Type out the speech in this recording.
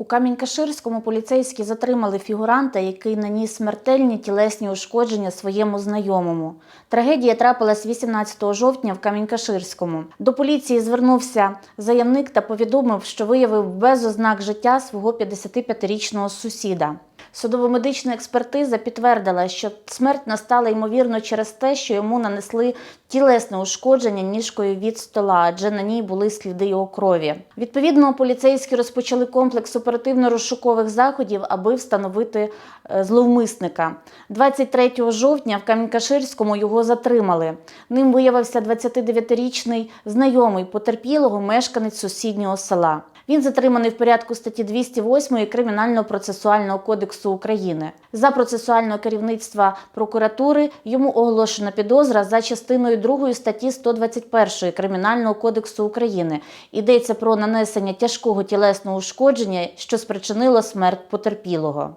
У Камінь-Каширському поліцейські затримали фігуранта, який наніс смертельні тілесні ушкодження своєму знайомому. Трагедія трапилась 18 жовтня в Камінь-Каширському. До поліції звернувся заявник та повідомив, що виявив без ознак життя свого 55-річного сусіда. Судово-медична експертиза підтвердила, що смерть настала ймовірно через те, що йому нанесли тілесне ушкодження ніжкою від стола, адже на ній були сліди його крові. Відповідно, поліцейські розпочали комплекс оперативно-розшукових заходів, аби встановити е, зловмисника. 23 жовтня в Камінь-Каширському його затримали. Ним виявився 29-річний знайомий потерпілого мешканець сусіднього села. Він затриманий в порядку статті 208 Кримінального процесуального кодексу України. За процесуального керівництва прокуратури йому оголошена підозра за частиною 2 статті 121 Кримінального кодексу України. Йдеться про нанесення тяжкого тілесного ушкодження, що спричинило смерть потерпілого.